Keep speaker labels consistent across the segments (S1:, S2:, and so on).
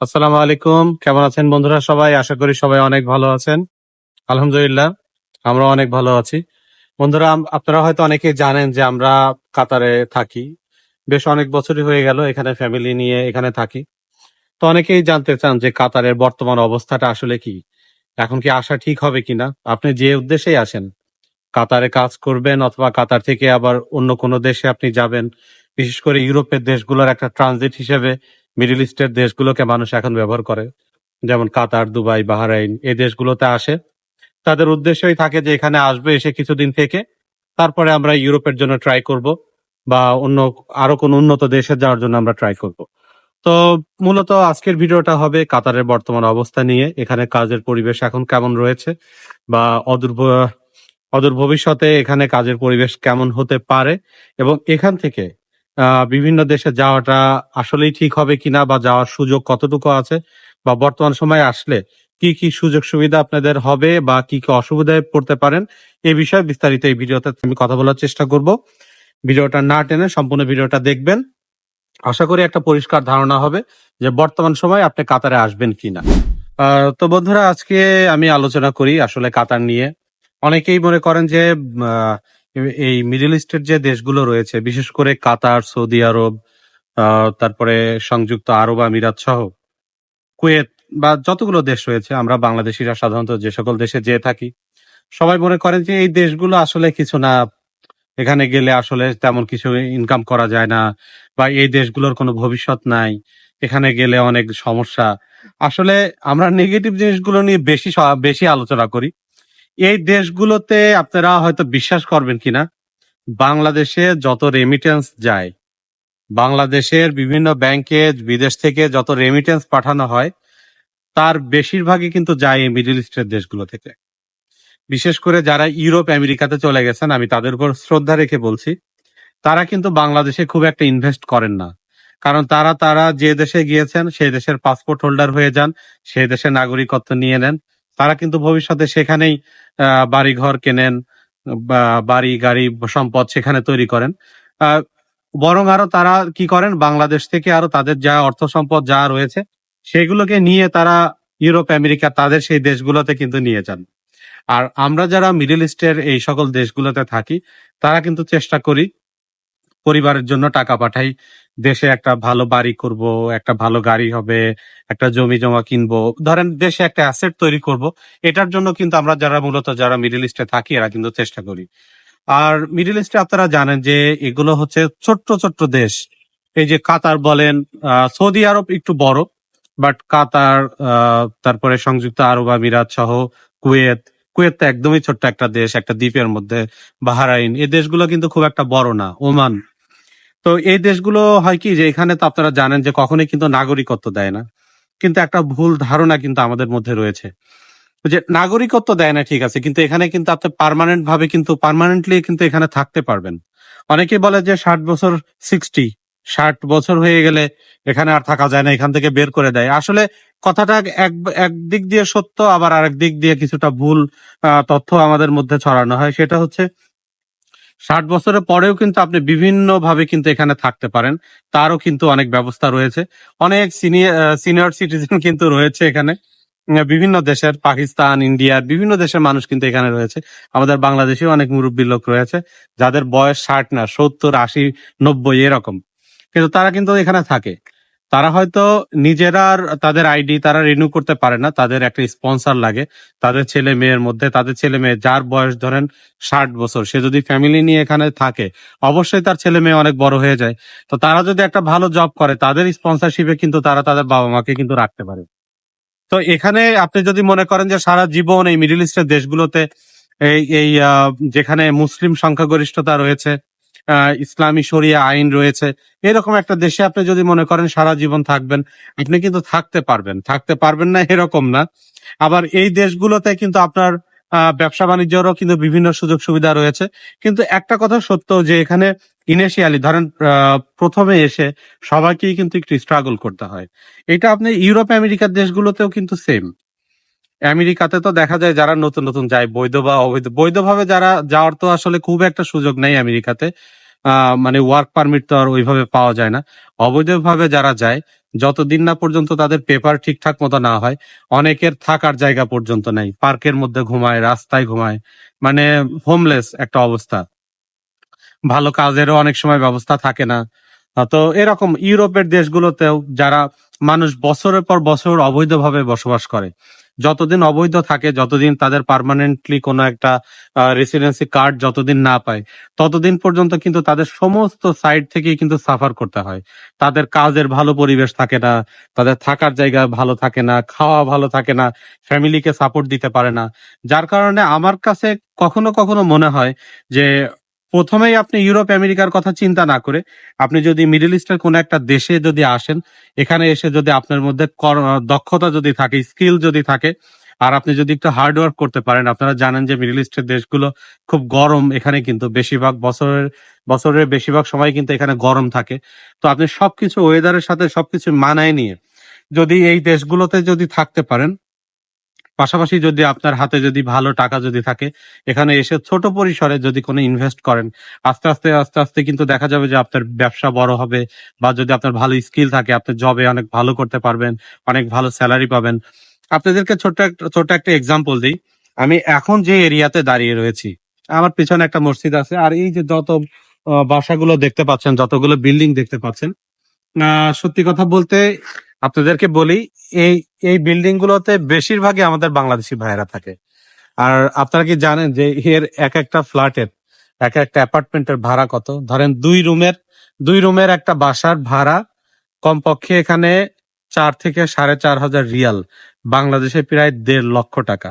S1: আসসালামু আলাইকুম। কেমন আছেন বন্ধুরা সবাই? আশা করি সবাই অনেক ভালো আছেন। আলহামদুলিল্লাহ আমরা অনেক ভালো আছি। বন্ধুরা আপনারা হয়তো অনেকে জানেন যে আমরা কাতারে থাকি। বেশ অনেক বছরই হয়ে গেল এখানে ফ্যামিলি নিয়ে এখানে থাকি। তো অনেকেই জানতে চান যে কাতারের বর্তমান অবস্থাটা আসলে কি? এখন কি আসা ঠিক হবে কিনা? আপনি যে উদ্দেশ্যেই আসেন, কাতারে কাজ করবেন অথবা কাতার থেকে আবার অন্য কোনো দেশে আপনি যাবেন, বিশেষ করে ইউরোপের দেশগুলোর একটা ট্রানজিট হিসেবে মিডল ইস্টের দেশগুলোকে মানুষ এখন ব্যবহার করে, যেমন কাতার, দুবাই, বাহরাইন, এই দেশগুলোতে আসে। তাদের উদ্দেশ্যই থাকে যে এখানে আসবে এসে কিছুদিন থেকে, তারপরে আমরা ইউরোপের জন্য ট্রাই করব, বা অন্য আরও কোন উন্নত দেশে যাওয়ার জন্য আমরা ট্রাই করব। তো মূলত আজকের ভিডিওটা হবে কাতারের বর্তমান অবস্থা নিয়ে, এখানে কাজের পরিবেশ এখন কেমন রয়েছে, বা অদূর অদূর ভবিষ্যতে এখানে কাজের পরিবেশ কেমন হতে পারে, এবং এখান থেকে বিভিন্ন দেশে যাওয়াটা আসলেই ঠিক হবে কিনা বা যাওয়ার সুযোগ কতটুকু আছে বা বর্তমান সময়ে আসলে কি কি সুযোগ সুবিধা আপনাদের হবে বা কি কি অসুবিধায় পড়তে পারেন এই বিষয়ে বিস্তারিত এই ভিডিওতে আমি কথা বলার চেষ্টা করব। ভিডিওটা না টেনে সম্পূর্ণ ভিডিওটা দেখবেন। আশা করি একটা পরিষ্কার ধারণা হবে যে বর্তমান সময় আপনি কাতারে আসবেন কিনা। তো বন্ধুরা, আজকে আমি আলোচনা করি আসলে কাতার নিয়ে। অনেকেই মনে করেন যে এই মিডল ইস্টের যে দেশগুলো রয়েছে, বিশেষ করে কাতার, সৌদি আরব তারপরে সংযুক্ত আরব আমিরাত সহ কুয়েত বা যতগুলো দেশ রয়েছে, আমরা বাংলাদেশিরা সাধারণত যে সকল দেশে যেয়ে থাকি, সবাই মনে করেন যে এই দেশগুলো আসলে কিছু না। এখানে গেলে আসলে তেমন কিছু ইনকাম করা যায় না বা এই দেশগুলোর কোনো ভবিষ্যৎ নাই। এখানে গেলে অনেক সমস্যা। আসলে আমরা নেগেটিভ জিনিসগুলো নিয়ে বেশি বেশি আলোচনা করি। এই দেশগুলোতে আপনারা হয়তো বিশ্বাস করবেন কিনা? বাংলাদেশে যত রেমিটেন্স যায়, বাংলাদেশের বিভিন্ন ব্যাংকে বিদেশ থেকে যত রেমিটেন্স পাঠানো হয়, তার বেশিরভাগই কিন্তু যায় এই মিডিল ইস্টের দেশগুলো থেকে। বিশেষ করে যারা ইউরোপ, আমেরিকাতে চলে গেছেন, আমি তাদের উপর শ্রদ্ধা রেখে বলছি, তারা কিন্তু বাংলাদেশে খুব একটা ইনভেস্ট করেন না। কারণ তারা তারা যে দেশে গিয়েছেন, সেই দেশের পাসপোর্ট হোল্ডার হয়ে যান, সেই দেশের নাগরিকত্ব নিয়ে নেন তারা কিন্তু ভবিষ্যতে সেখানেই বাড়ি ঘর কেনেন বা বাড়ি, গাড়ি, সম্পদ সেখানে তৈরি করেন। বরং আরও তারা কি করেন, বাংলাদেশ থেকে আরও তাদের যা অর্থ সম্পদ যা রয়েছে, সেগুলোকে নিয়ে তারা ইউরোপ, আমেরিকা, তাদের সেই দেশগুলোতে কিন্তু নিয়ে যান। আর আমরা যারা মিডিল ইস্টের এই সকল দেশগুলোতে থাকি, তারা কিন্তু চেষ্টা করি পরিবারের জন্য টাকা পাঠাই দেশে একটা ভালো বাড়ি করব, একটা ভালো গাড়ি হবে, একটা জমি জমা কিনবো। ধরেন দেশে একটা অ্যাসেট তৈরি করব, এটার জন্য কিন্তু আমরা যারা মূলত যারা মিডল ইস্টে থাকি, এরা কিন্তু চেষ্টা করি। আর মিডল ইস্টে আপনারা জানেন যে এগুলো হচ্ছে ছোট্ট ছোট্ট দেশ। এই যে কাতার বলেন সৌদি আরব একটু বড় বাট কাতার তারপরে সংযুক্ত আরব আমিরাত সহ কুয়েত কুয়েত তো একদমই ছোট্ট একটা দেশ, একটা দ্বীপের মধ্যে, বাহারাইন। এই দেশগুলো কিন্তু খুব একটা বড় না, ওমান। তো এই দেশগুলো হয় কি যে এখানে তো আপনারা জানেন যে কখনোই কিন্তু নাগরিকত্ব দেয় না। কিন্তু একটা ভুল ধারণা কিন্তু আমাদের মধ্যে রয়েছে। যে নাগরিকত্ব দেয় না, ঠিক আছে, কিন্তু এখানে কিন্তু আপনি পার্মানেন্ট ভাবে কিন্তু পার্মানেন্টলি কিন্তু এখানে থাকতে পারবেন। অনেকে বলে যে ষাট বছর সিক্সটি ষাট বছর হয়ে গেলে এখানে আর থাকা যায় না, এখান থেকে বের করে দেয়। আসলে কথাটা এক এক দিক দিয়ে সত্য, আবার আরেক দিক দিয়ে কিছুটা ভুল তথ্য আমাদের মধ্যে ছড়ানো হয়। সেটা হচ্ছে ষাট বছরের পরেও কিন্তু আপনি বিভিন্ন ভাবে কিন্তু এখানে থাকতে পারেন। তারও কিন্তু অনেক ব্যবস্থা রয়েছে। অনেক সিনিয়র সিনিয়র সিটিজেন কিন্তু রয়েছে এখানে। বিভিন্ন দেশের, পাকিস্তান ইন্ডিয়ার বিভিন্ন দেশের মানুষ কিন্তু এখানে রয়েছে। আমাদের বাংলাদেশেও অনেক মুরব্বী লোক রয়েছে, যাদের বয়স ষাট না, সত্তর, আশি, নব্বই এরকম। কিন্তু তারা কিন্তু এখানে থাকে। তারা হয়তো নিজেরা তাদের আইডি তারা রিনিউ করতে পারে না, তাদের একটা স্পন্সর লাগে, তাদের ছেলে মেয়ের মধ্যে, তাদের ছেলে মেয়ে যার বয়স ধরেন ষাট বছর, সে যদি ফ্যামিলি নিয়ে এখানে থাকে, অবশ্যই তার ছেলে মেয়ে অনেক বড় হয়ে যায়। তো তারা যদি একটা ভালো জব করে, তাদের স্পন্সরশিপে কিন্তু তারা তাদের বাবা মাকে কিন্তু রাখতে পারে। তো এখানে আপনি যদি মনে করেন যে সারা জীবন এই মিডিল ইস্টের দেশগুলোতে এই এই যেখানে মুসলিম সংখ্যাগরিষ্ঠতা রয়েছে ইসলামী শরিয়া আইন রয়েছে। এরকম একটা দেশে আপনি যদি মনে করেন সারা জীবন থাকবেন, আপনি কিন্তু থাকতে পারবেন। থাকতে পারবেন না, এরকম না। আবার এই দেশগুলোতে কিন্তু আপনার ব্যবসা বাণিজ্যেরও কিন্তু বিভিন্ন সুযোগ সুবিধা রয়েছে। কিন্তু একটা কথা সত্য যে এখানে ইনিশিয়ালি ধরেন প্রথমে এসে সবাইকেই কিন্তু একটু স্ট্রাগল করতে হয়। এটা আপনি ইউরোপ আমেরিকার দেশগুলোতেও কিন্তু সেম আমেরিকাতে তো দেখা যায় যারা নতুন নতুন যায়, বৈধ বা অবৈধ। বৈধভাবে যারা যাওয়ার তো আসলে খুব একটা সুযোগ নেই আমেরিকাতে। মানে ওয়ার্ক পারমিট তো আর ওইভাবে পাওয়া যায় না। অবৈধভাবে যারা যায়, যতদিন না পর্যন্ত তাদের পেপার ঠিকঠাক মতো না হয়, অনেকের থাকার জায়গা পর্যন্ত নেই। পার্কের মধ্যে ঘুমায়, রাস্তায় ঘুমায়। মানে হোমলেস একটা অবস্থা। ভালো কাজেরও অনেক সময় ব্যবস্থা থাকে না। তো এরকম ইউরোপের দেশগুলোতেও যারা মানুষ বছরের পর বছর অবৈধভাবে বসবাস করে যতদিন অবৈধ থাকে, যতদিন তাদের পার্মানেন্টলি কোনো একটা রেসিডেন্সি কার্ড যতদিন না পায়, ততদিন পর্যন্ত কিন্তু তাদের সমস্ত সাইড থেকেই কিন্তু সাফার করতে হয়। তাদের কাজের ভালো পরিবেশ থাকে না, তাদের থাকার জায়গা ভালো থাকে না, খাওয়া ভালো থাকে না ফ্যামিলিকে সাপোর্ট দিতে পারে না। যার কারণে আমার কাছে কখনো কখনো মনে হয় যে প্রথমেই আপনি ইউরোপ, আমেরিকার কথা চিন্তা না করে আপনি যদি মিডল ইস্টের কোনো একটা দেশে যদি আসেন, এখানে এসে যদি আপনার মধ্যে দক্ষতা যদি থাকে, স্কিল যদি থাকে, আর আপনি যদি একটু হার্ড ওয়ার্ক করতে পারেন, আপনারা জানেন যে মিডল ইস্টের দেশগুলো খুব গরম এখানে কিন্তু বেশিরভাগ বছরের বছরের বেশিরভাগ সময় কিন্তু এখানে গরম থাকে। তো আপনি সবকিছু ওয়েদারের সাথে সবকিছু মানায় নিয়ে যদি এই দেশগুলোতে যদি থাকতে পারেন পাশাপাশি যদি আপনার হাতে যদি ভালো টাকা যদি থাকে, এখানে এসে ছোট পরিসরে যদি কোনো ইনভেস্ট করেন, আস্তে আস্তে আস্তে আস্তে কিন্তু দেখা যাবে যে আপনার ব্যবসা বড় হবে বা যদি আপনার ভালো স্কিল থাকে, আপনি জবে অনেক ভালো করতে পারবেন, অনেক ভালো স্যালারি পাবেন। আপনাদেরকে ছোট্ট একটা ছোট্ট একটা এক্সাম্পল দিই। আমি এখন যে এরিয়াতে দাঁড়িয়ে রয়েছি, আমার পিছনে একটা মসজিদ আছে, আর এই যে যত বাসাগুলো দেখতে পাচ্ছেন, যতগুলো বিল্ডিং দেখতে পাচ্ছেন সত্যি কথা বলতে আপনাদেরকে বলি, এই এই বিল্ডিং গুলোতে বেশিরভাগই আমাদের বাংলাদেশি ভাইয়েরা থাকে। আর আপনারা কি জানেন যে এর এক একটা ফ্ল্যাটের, এক একটা অ্যাপার্টমেন্টের ভাড়া কত? ধরেন দুই রুমের দুই রুমের একটা বাসার ভাড়া কমপক্ষে এখানে চার থেকে সাড়ে চার হাজার রিয়াল। বাংলাদেশে প্রায় দেড় লক্ষ টাকা।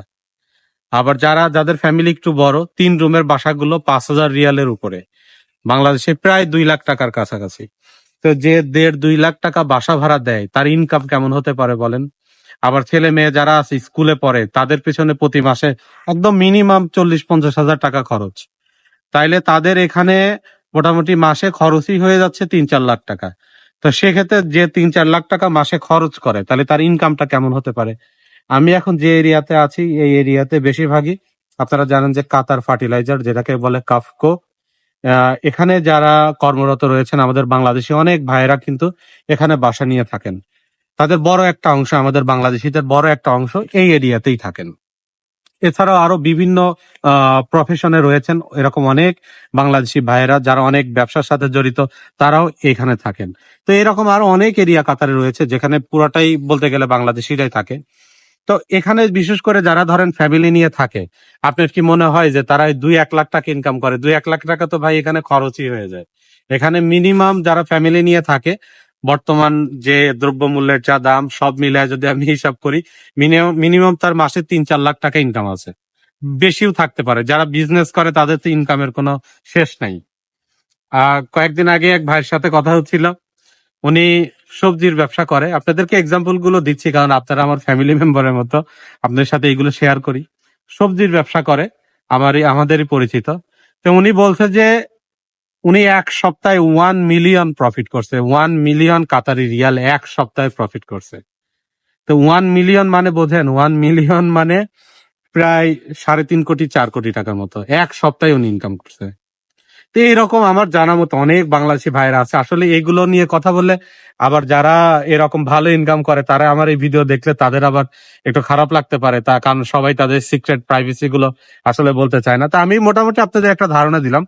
S1: আবার যারা, যাদের ফ্যামিলি একটু বড়, তিন রুমের বাসাগুলো পাঁচ হাজার রিয়ালের উপরে। বাংলাদেশে প্রায় দুই লাখ টাকার কাছাকাছি। তো যে দেড় দুই লাখ টাকা বাসা ভাড়া দেয়, তার ইনকাম কেমন হতে পারে বলেন? আবার ছেলে মেয়ে যারা আছে, স্কুলে পড়ে, তাদের পেছনে প্রতি মাসে একদম মিনিমাম চল্লিশ পঞ্চাশ হাজার টাকা খরচ। তাইলে তাদের এখানে মোটামুটি মাসে খরচই হয়ে যাচ্ছে তিন চার লাখ টাকা। তো সেক্ষেত্রে যে তিন চার লাখ টাকা মাসে খরচ করে, তাহলে তার ইনকামটা কেমন হতে পারে? আমি এখন যে এরিয়াতে আছি, এই এরিয়াতে বেশিরভাগই আপনারা জানেন যে কাতার ফার্টিলাইজার, যেটাকে বলে কাফকো। এখানে যারা কর্মরত রয়েছেন, আমাদের বাংলাদেশি অনেক ভাইয়েরা কিন্তু এখানে বাসা নিয়ে থাকেন। তাদের বড় একটা অংশ আমাদের বাংলাদেশিদের বড় একটা অংশ এই এরিয়াতেই থাকেন। এছাড়াও আরও বিভিন্ন প্রফেশনে রয়েছেন এরকম অনেক বাংলাদেশি ভাইয়েরা যারা অনেক ব্যবসার সাথে জড়িত, তারাও এখানে থাকেন। তো এরকম আরও অনেক এরিয়া কাতারে রয়েছে যেখানে পুরাটাই বলতে গেলে বাংলাদেশিরাই থাকে। তো এখানে বিশেষ করে যারা ধরেন ফ্যামিলি নিয়ে থাকে, আপনার কি মনে হয় যে তারা দুই এক লাখ টাকা ইনকাম করে? দুই এক লাখ টাকা তো ভাই এখানে খরচই হয়ে যায়। এখানে মিনিমাম যারা ফ্যামিলি নিয়ে থাকে, বর্তমান যে দ্রব্যমূল্যের যা দাম, সব মিলায় যদি আমি হিসাব করি মিনিমাম মিনিমাম তার মাসে তিন চার লাখ টাকা ইনকাম আছে। বেশিও থাকতে পারে। যারা বিজনেস করে তাদের তো ইনকামের কোনো শেষ নাই। কয়েকদিন আগে এক ভাইয়ের সাথে কথা হচ্ছিল। উনি সবজির ব্যবসা করে। আপনাদেরকে এক্সাম্পলগুলো দিচ্ছি, কারণ আপনারা আমার ফ্যামিলি মেম্বারের মতো। আপনাদের সাথে এইগুলো শেয়ার করি। সবজির ব্যবসা করে, আমারই, আমাদেরই পরিচিত। তো উনি বলছে যে, উনি এক সপ্তাহে ওয়ান মিলিয়ন প্রফিট করছে। ওয়ান মিলিয়ন কাতারি রিয়াল এক সপ্তাহে প্রফিট করছে। তো ওয়ান মিলিয়ন মানে বোঝেন ওয়ান মিলিয়ন মানে প্রায় সাড়ে তিন কোটি, চার কোটি টাকার মতো। এক সপ্তাহে উনি ইনকাম করছে। তো এইরকম আমার জানা মতো অনেক বাংলাদেশি ভাইরা আছে। আসলে এগুলো নিয়ে কথা বললে আবার যারা এরকম ভালো ইনকাম করে, তারা আমার এই ভিডিও দেখলে তাদের আবার একটু খারাপ লাগতে পারে। তা কারণ সবাই তাদের সিক্রেট প্রাইভেসি গুলো আসলে বলতে চায় না। তা আমি মোটামুটি আপনাদের একটা ধারণা দিলাম।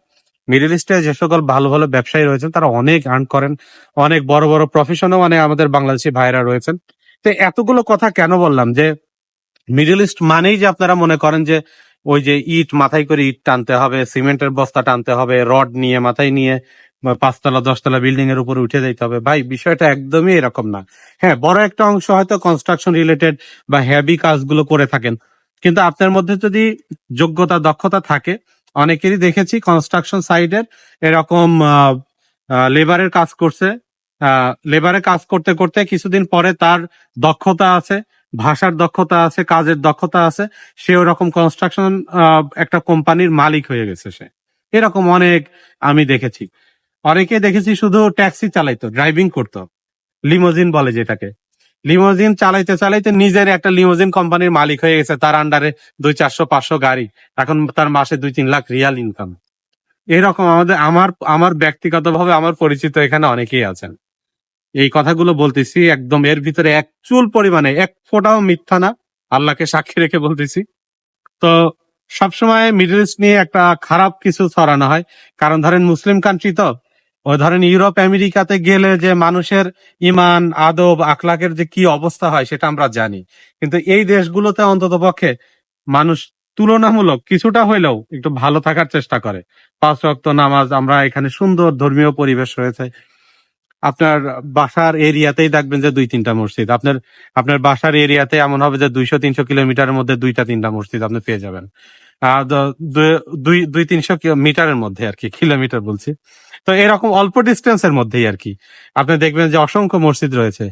S1: মিডল ইস্টে যে সকল ভালো ভালো ব্যবসায়ী রয়েছেন, তারা অনেক আর্ন করেন। অনেক বড় বড় প্রফেশনও মানে আমাদের বাংলাদেশি ভাইরা রয়েছেন। তো এতগুলো কথা কেন বললাম যে মিডল ইস্ট মানেই যে আপনারা মনে করেন যে ওই যে ইট মাথায় করে ইট টানতে হবে, সিমেন্টের বস্তা টানতে হবে, রড নিয়ে, মাথায় নিয়ে পাঁচতলা, দশতলা বিল্ডিং এর উপরে উঠে যেতে হবে। ভাই, বিষয়টা একদমই এরকম না। হ্যাঁ বড় একটা অংশ হয়তো কনস্ট্রাকশন রিলেটেড বা হ্যাভি কাজগুলো করে থাকেন, কিন্তু আপনার মধ্যে যদি যোগ্যতা, দক্ষতা থাকে, অনেকেরই দেখেছি কনস্ট্রাকশন সাইডের এরকম লেবারের কাজ করছে। লেবারের কাজ করতে করতে কিছুদিন পরে তার দক্ষতা আছে ভাষার দক্ষতা আছে, কাজের দক্ষতা আছে, সে ওরকম কনস্ট্রাকশন একটা কোম্পানির মালিক হয়ে গেছে সে। এরকম অনেক আমি দেখেছি। অনেকে দেখেছি শুধু ট্যাক্সি চালাইতো ড্রাইভিং করতো। লিমোজিন বলে যেটাকে। লিমোজিন চালাইতে চালাইতে নিজের একটা লিমোজিন কোম্পানির মালিক হয়ে গেছে, তার আন্ডারে দুই চারশো, পাঁচশো গাড়ি। এখন তার মাসে দুই তিন লাখ রিয়াল ইনকাম এরকম আমাদের, আমার আমার ব্যক্তিগতভাবে আমার পরিচিত এখানে অনেকেই আছেন। এই কথাগুলো বলতেছি, একদম এর ভিতরে এক চুল পরিমাণে, এক ফোঁটাও মিথ্যা না, আল্লাহকে সাক্ষী রেখে বলতেছি। তো সবসময় মিডল ইস্ট নিয়ে একটা খারাপ কিছু ছড়ানো হয়। কারণ ধরেন মুসলিম কান্ট্রি তো ও ধরেন ইউরোপ, আমেরিকাতে গেলে যে মানুষের ইমান আদব, আখলাকের যে কি অবস্থা হয় সেটা আমরা জানি। কিন্তু এই দেশগুলোতে অন্তত পক্ষে মানুষ তুলনামূলক কিছুটা হইলেও একটু ভালো থাকার চেষ্টা করে। পাঁচ রক্ত নামাজ, আমরা এখানে সুন্দর ধর্মীয় পরিবেশ রয়েছে। আপনার বাসার এরিয়াতেই দেখবেন যে দুই, তিনটা মসজিদ। আপনার আপনার বাসার এরিয়াতে এমন হবে যে দুইশো, তিনশো কিলোমিটারের মধ্যে দুইটা, তিনটা মসজিদ আপনি পেয়ে যাবেন। দুই দুই, তিনশো মিটারের মধ্যে আর কি, কিলোমিটার বলছি। তো এরকম অল্প ডিস্টেন্সের মধ্যেই আর কি। আপনি দেখবেন যে অসংখ্য মসজিদ রয়েছে।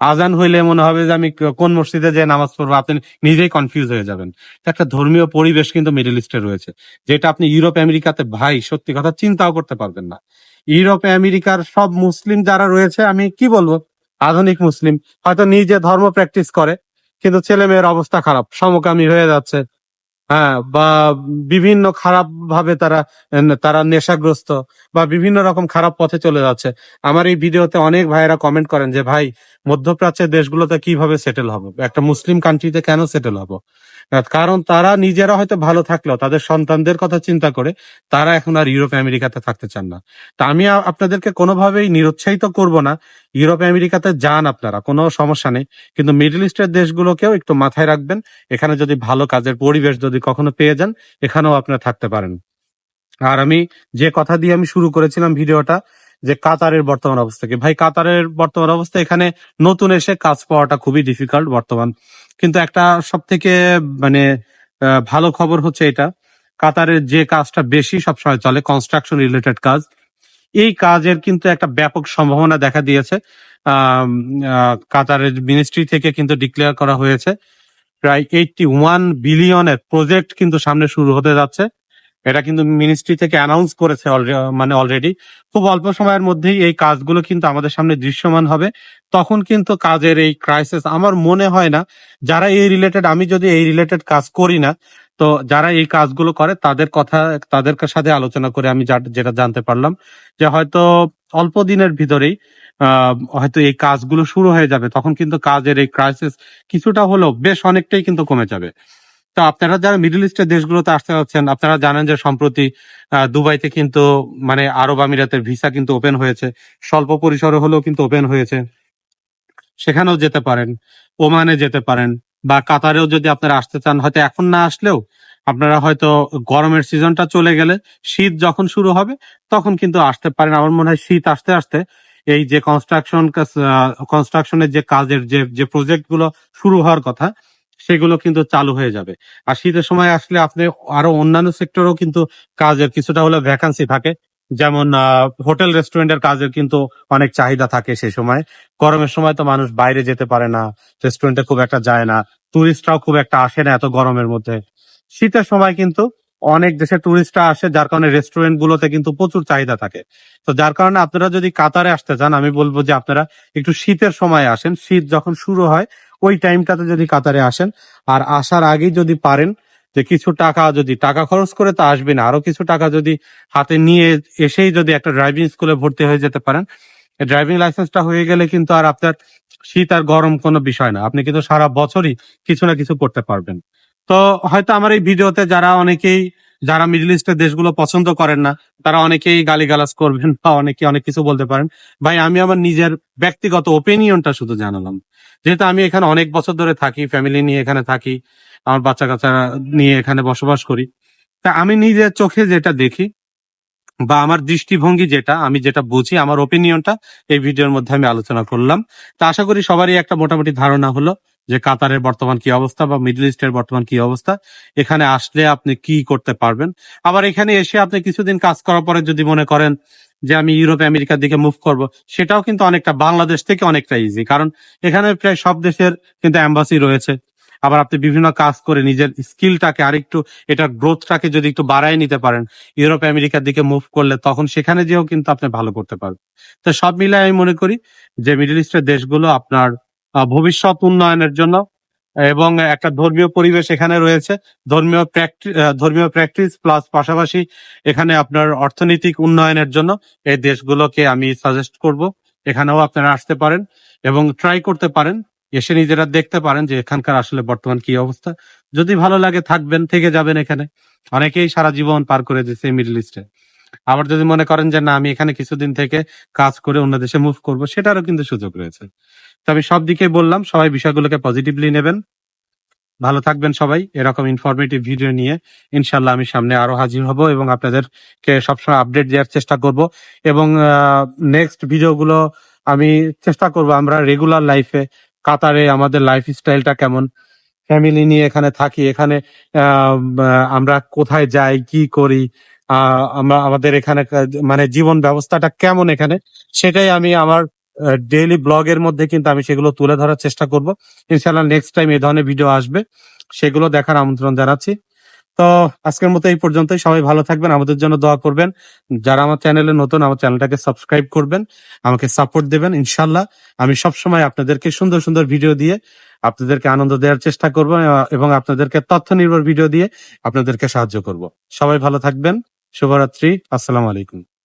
S1: আজান হইলে মনে হবে যে আমি কোন মসজিদে যে নামাজ পড়ব, আপনি নিজেই কনফিউজ হয়ে যাবেন। একটা ধর্মীয় পরিবেশ কিন্তু মিডল ইস্টে রয়েছে, যেটা আপনি ইউরোপ আমেরিকাতে ভাই, সত্যি কথা চিন্তাও করতে পারবেন না। ইউরোপ, আমেরিকার সব মুসলিম যারা রয়েছে, আমি কি বলব? আধুনিক মুসলিম। হয়তো নিজে ধর্ম প্র্যাকটিস করে, কিন্তু ছেলে মেয়ের অবস্থা খারাপ, সমকামী হয়ে যাচ্ছে। হ্যাঁ বা বিভিন্ন খারাপ ভাবে তারা তারা নেশাগ্রস্ত বা বিভিন্ন রকম খারাপ পথে চলে যাচ্ছে। আমার এই ভিডিওতে অনেক ভাইয়েরা কমেন্ট করেন যে, ভাই, মধ্যপ্রাচ্যের দেশগুলোতে কীভাবে সেটেল হব? একটা মুসলিম কান্ট্রিতে কেন সেটেল হব? কারণ তারা নিজেরা হয়তো ভালো থাকলেও, তাদের সন্তানদের কথা চিন্তা করে তারা এখন আর ইউরোপ, আমেরিকাতে থাকতে চান না। তা আমি আপনাদেরকে কোনোভাবেই নিরুৎসাহিত করব না। ইউরোপ, আমেরিকাতে যান আপনারা, কোনো সমস্যা নেই। কিন্তু মিডল ইস্টের দেশগুলোকেও একটু মাথায় রাখবেন। এখানে যদি ভালো কাজের পরিবেশ যদি কখনো পেয়ে যান, এখানেও আপনারা থাকতে পারেন। আর আমি যে কথা দিয়ে আমি শুরু করেছিলাম ভিডিওটা, যে কাতারের বর্তমান অবস্থা কি? ভাই, কাতারের বর্তমান অবস্থা এখানে নতুন এসে কাজ পাওয়াটা খুবই ডিফিকাল্ট বর্তমান। কিন্তু একটা সব থেকে মানে ভালো খবর হচ্ছে এটা। কাতারের যে কাজটা বেশি সবসময় চলে কনস্ট্রাকশন রিলেটেড কাজ, এই কাজের কিন্তু একটা ব্যাপক সম্ভাবনা দেখা দিয়েছে। কাতারের মিনিস্ট্রি থেকে কিন্তু ডিক্লেয়ার করা হয়েছে। প্রায় এইটটি ওয়ান বিলিয়নের প্রজেক্ট কিন্তু সামনে শুরু হতে যাচ্ছে। এটা কিন্তু মিনিস্ট্রি থেকে অ্যানাউন্স করেছে মানে অলরেডি খুব অল্প সময়ের মধ্যেই এই কাজগুলো কিন্তু আমাদের সামনে দৃশ্যমান হবে। তখন কিন্তু কাজের এই ক্রাইসিস আমার মনে হয় না, যারা এই রিলেটেড আমি যদি এই রিলেটেড কাজ করি না তো যারা এই কাজগুলো করে, তাদের কথা, তাদের সাথে আলোচনা করে আমি যেটা জানতে পারলাম যে হয়তো অল্প দিনের ভিতরেই হয়তো এই কাজগুলো শুরু হয়ে যাবে। তখন কিন্তু কাজের এই ক্রাইসিস কিছুটা হলেও বেশ অনেকটাই কিন্তু কমে যাবে। তো আপনারা যারা মিডল ইস্টের দেশগুলোতে আসতে যাচ্ছেন, আপনারা জানেন যে সম্প্রতি দুবাইতে কিন্তু মানে আরব আমিরাতের ভিসা কিন্তু ওপেন হয়েছে। স্বল্প পরিসরে হলেও কিন্তু ওপেন হয়েছে। সেখানেও যেতে পারেন, ওমানে যেতে পারেন। বা কাতারেও যদি আপনারা আসতে চান, হয়তো এখন না আসলেও আপনারা হয়তো গরমের সিজনটা চলে গেলে শীত যখন শুরু হবে, তখন কিন্তু আসতে পারেন। আমার মনে হয় শীত আসতে আসতে এই যে কনস্ট্রাকশন কনস্ট্রাকশনের যে কাজের যে যে প্রজেক্টগুলো শুরু হওয়ার কথা, সেগুলো কিন্তু চালু হয়ে যাবে। আর শীতের সময় আসলে আপনি আরও অন্যান্য সেক্টরেও কিন্তু কাজের কিছুটা হলে ভ্যাকান্সি থাকে। যেমন হোটেল রেস্টুরেন্টের কাজের কিন্তু অনেক চাহিদা থাকে সেই সময়। গরমের সময় তো মানুষ বাইরে যেতে পারে না রেস্টুরেন্টে খুব একটা যায় না টুরিস্টরাও খুব একটা আসে না এত গরমের মধ্যে। শীতের সময় কিন্তু অনেক দেশের টুরিস্টরা আসে, যার কারণে রেস্টুরেন্ট গুলোতে কিন্তু প্রচুর চাহিদা থাকে। তো যার কারণে আপনারা যদি কাতারে আসতে চান, আমি বলব যে আপনারা একটু শীতের সময় আসেন। শীত যখন শুরু হয়, ওই টাইমটাতে যদি কাতারে আসেন, আর আসার আগেই যদি পারেন যে কিছু টাকা যদি টাকা খরচ করে তা আসবে না। আরও কিছু টাকা যদি হাতে নিয়ে এসেই যদি একটা ড্রাইভিং স্কুলে ভর্তি হয়ে যেতে পারেন। ড্রাইভিং লাইসেন্সটা হয়ে গেলে কিন্তু আর আপনার শীত আর গরম কোনো বিষয় না। আপনি কিন্তু সারা বছরই কিছু না কিছু করতে পারবেন। তো হয়তো আমার এই ভিডিওতে যারা অনেকেই, যারা মিডল ইস্টের দেশগুলো পছন্দ করেন না, তারা অনেকেই গালিগালাজ করবেন বা অনেকে অনেক কিছু বলতে পারেন। ভাই, আমি আমার নিজের ব্যক্তিগত ওপিনিয়নটা শুধু জানালাম। যেহেতু আমি এখানে অনেক বছর ধরে থাকি ফ্যামিলি নিয়ে এখানে থাকি আমার বাচ্চা কাচ্চা নিয়ে এখানে বসবাস করি। তা আমি নিজের চোখে যেটা দেখি বা আমার দৃষ্টিভঙ্গি যেটা, আমি যেটা বুঝি, আমার ওপিনিয়নটা এই ভিডিওর মধ্যে আমি আলোচনা করলাম। তা আশা করি সবারই একটা মোটামুটি ধারণা হলো যে কাতারের বর্তমান কি অবস্থা বা মিডল ইস্টের বর্তমান কি অবস্থা, এখানে আসলে আপনি কি করতে পারবেন। আবার এখানে এসে আপনি কিছুদিন কাজ করার পরে যদি মনে করেন যে আমি ইউরোপ, আমেরিকার দিকে মুভ করব, সেটাও কিন্তু অনেকটা বাংলাদেশ থেকে অনেকটা ইজি কারণ এখানে প্রায় সব দেশের কিন্তু অ্যাম্বাসি রয়েছে। আবার আপনি বিভিন্ন কাজ করে নিজের স্কিলটাকে আরেকটু এটা গ্রোথটাকে যদি একটু বাড়ায় নিতে পারেন, ইউরোপ, আমেরিকার দিকে মুভ করলে তখন সেখানে যেও কিন্তু আপনি ভালো করতে পারবেন। তো সব মিলে আমি মনে করি যে মিডল ইস্টের দেশগুলো আপনার ভবিষ্যৎ উন্নয়নের জন্য এবং একটা ধর্মীয় পরিবেশ এখানে রয়েছে, ধর্মীয় প্র্যাকটিস ধর্মীয় প্র্যাকটিস প্লাস পাশাপাশি এখানে আপনার অর্থনৈতিক উন্নয়নের জন্য এই দেশগুলোকে আমি সাজেস্ট করব। এখানেও আপনারা আসতে পারেন এবং ট্রাই করতে পারেন। এসে নিজেরা দেখতে পারেন যে এখানকার আসলে বর্তমান কি অবস্থা। যদি ভালো লাগে থাকবেন, থেকে যাবেন এখানে। অনেকেই সারা জীবন পার করে দিচ্ছে মিডল ইস্টে আবার যদি মনে করেন যে, না, আমি এখানে কিছুদিন থেকে কাজ করে অন্য দেশে মুভ করব, সেটারও কিন্তু সুযোগ রয়েছে। তো আমি সব দিকে বললাম, সবাই বিষয়গুলোকে পজিটিভলি নেবেন। ভালো থাকবেন সবাই। এরকম ইনফরমেটিভ ভিডিও নিয়ে ইনশাল্লাহ আমি সামনে আরও হাজির হব এবং আপনাদেরকে সবসময় আপডেট দেওয়ার চেষ্টা করব। এবং নেক্সট ভিডিওগুলো আমি চেষ্টা করব আমরা রেগুলার লাইফে কাতারে আমাদের লাইফ স্টাইলটা কেমন? ফ্যামিলি নিয়ে এখানে থাকি, এখানে আমরা কোথায় যাই, কি করি আমরা, আমাদের এখানে মানে জীবন ব্যবস্থাটা কেমন এখানে, সেটাই আমি আমার ডেইলি ব্লগের মধ্যে কিন্তু আমি সেগুলো তুলে ধরার চেষ্টা করব। ইনশাল্লাহ নেক্সট টাইম এ ধরনের ভিডিও আসবে, সেগুলো দেখার আমন্ত্রণ জানাচ্ছি। তো আজকের মতো এই পর্যন্তই। সবাই ভালো থাকবেন, আমাদের জন্য দোয়া করবেন। যারা আমার চ্যানেলে নতুন, আমার চ্যানেলটাকে সাবস্ক্রাইব করবেন, আমাকে সাপোর্ট দেবেন ইনশাল্লাহ আমি সবসময় আপনাদেরকে সুন্দর সুন্দর ভিডিও দিয়ে আপনাদেরকে আনন্দ দেওয়ার চেষ্টা করব, এবং আপনাদেরকে তথ্য নির্ভর ভিডিও দিয়ে আপনাদেরকে সাহায্য করব। সবাই ভালো থাকবেন। শুভরাত্রি। আসসালাম আলাইকুম।